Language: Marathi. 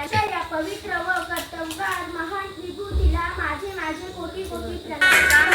शिल्पकार या पवित्र व कर्तव्यात महान विभूतीला माझे माझे कोटी कोटी प्रणाम.